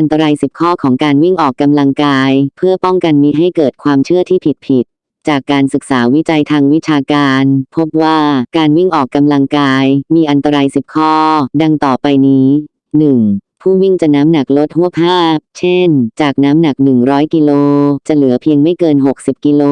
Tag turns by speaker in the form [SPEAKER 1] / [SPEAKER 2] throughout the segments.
[SPEAKER 1] อันตราย 10 ข้อของการวิ่งออกกำลังกาย เพื่อป้องกันมิให้เกิดความเชื่อที่ผิดๆจากการศึกษาวิจัยทางวิชาการ พบว่าการวิ่งออกกำลังกาย มีอันตราย 10 ข้อ ดังต่อไปนี้ 1. ผู้วิ่งจะน้ำหนักลดหัวภาพ เช่น จากน้ำหนัก 100 กิโล จะเหลือเพียงไม่เกิน 60 กิโล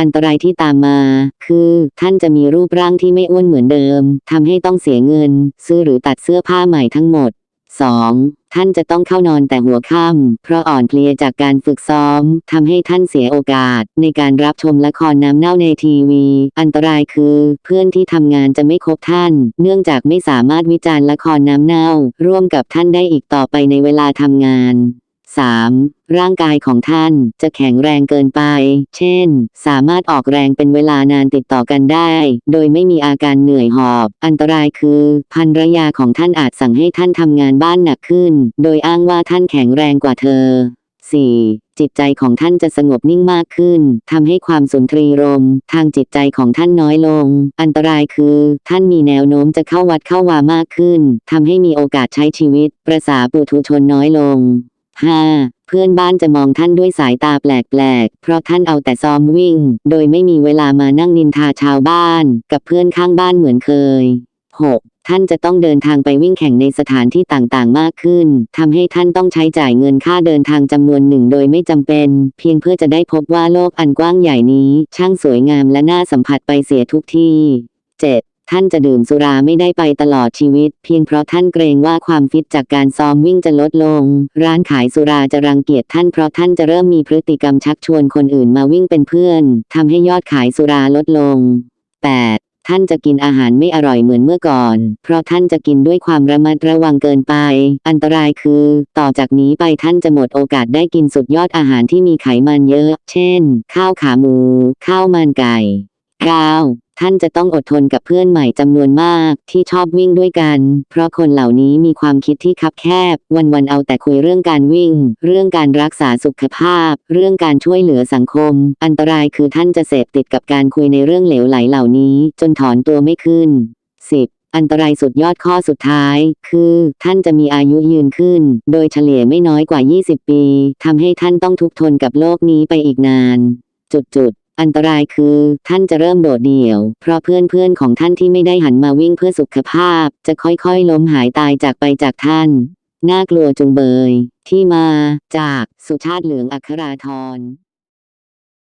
[SPEAKER 1] อันตรายที่ตามมา คือ ท่านจะมีรูปร่างที่ไม่อ้วนเหมือนเดิม ทำให้ต้องเสียเงิน ซื้อหรือตัดเสื้อผ้าใหม่ทั้งหมด 2. ท่านจะต้องเข้านอนแต่หัวค่ำเพราะอ่อนเพลียจากการฝึกซ้อมทำให้ท่านเสียโอกาส ในการรับชมละครน้ำเน่าในทีวี อันตรายคือ เพื่อนที่ทำงานจะไม่คบท่าน เนื่องจากไม่สามารถวิจารณ์ละครน้ำเน่า ร่วมกับท่านได้อีกต่อไปในเวลาทำงาน 3. ร่างกายของท่านจะแข็งแรงเกินไป เช่น สามารถออกแรงเป็นเวลานานติดต่อกันได้ โดยไม่มีอาการเหนื่อยหอบ อันตรายคือภรรยาของท่านอาจสั่งให้ท่านทำงานบ้านหนักขึ้น โดยอ้างว่าท่านแข็งแรงกว่าเธอ 4. จิตใจของท่านจะสงบนิ่งมากขึ้นทำให้ความสุนทรีรม ทางจิตใจของท่านน้อยลง อันตรายคือ ท่านมีแนวโน้มจะเข้าวัดเข้าวามากขึ้นทำให้มีโอกาสใช้ชีวิต ประสาปุถุชนน้อยลง 5. เพื่อนบ้านจะมองท่านด้วยสายตาแปลกๆ เพราะท่านเอาแต่ซ้อมวิ่ง โดยไม่มีเวลามานั่งนินทาชาวบ้าน กับเพื่อนข้างบ้านเหมือนเคย 6. ท่านจะต้องเดินทางไปวิ่งแข่งในสถานที่ต่างๆ มากขึ้นทำให้ท่านต้องใช้จ่ายเงินค่าเดินทางจำนวนหนึ่งโดยไม่จำเป็น เพียงเพื่อจะได้พบว่าโลกอันกว้างใหญ่นี้ ช่างสวยงามและน่าสัมผัสไปเสียทุกที่ 7. ท่านจะดื่มสุราไม่ได้ไปตลอดชีวิต เพียงเพราะท่านเกรงว่าความฟิตจากการซ้อมวิ่งจะลดลง ร้านขายสุราจะรังเกียจท่านเพราะท่านจะเริ่มมีพฤติกรรมชักชวนคนอื่นมาวิ่งเป็นเพื่อนทำให้ยอดขายสุราลดลง 8. ท่านจะกินอาหารไม่อร่อยเหมือนเมื่อก่อน เพราะท่านจะกินด้วยความระมัดระวังเกินไป อันตรายคือ ต่อจากนี้ไปท่านจะหมดโอกาสได้กินสุดยอดอาหารที่มีไขมันเยอะ เช่น ข้าวขาหมู ข้าวมันไก่ 9. ท่านจะต้องอดทนกับเพื่อนใหม่จำนวนมากที่ชอบวิ่งด้วยกัน เพราะคนเหล่านี้มีความคิดที่คับแคบ วันๆเอาแต่คุยเรื่องการวิ่ง เรื่องการรักษาสุขภาพ เรื่องการช่วยเหลือสังคม อันตรายคือท่านจะเสพติดกับการคุยในเรื่องเหลวไหลเหล่านี้ จนถอนตัวไม่ขึ้น 10. อันตรายสุดยอดข้อสุดท้าย คือท่านจะมีอายุยืนขึ้น โดยเฉลี่ยไม่น้อยกว่า 20 ปีทำให้ท่านต้องทุกข์ทนกับโลกนี้ไปอีกนาน จุดๆอันตรายคือท่านจะเริ่มโดดเดี่ยว เพราะเพื่อนๆของท่านที่ไม่ได้หันมาวิ่งเพื่อสุขภาพ จะค่อยๆล้มหายตายจากไปจากท่าน น่ากลัวจุงเบย ที่มาจากสุชาติเหลืองอัคราธร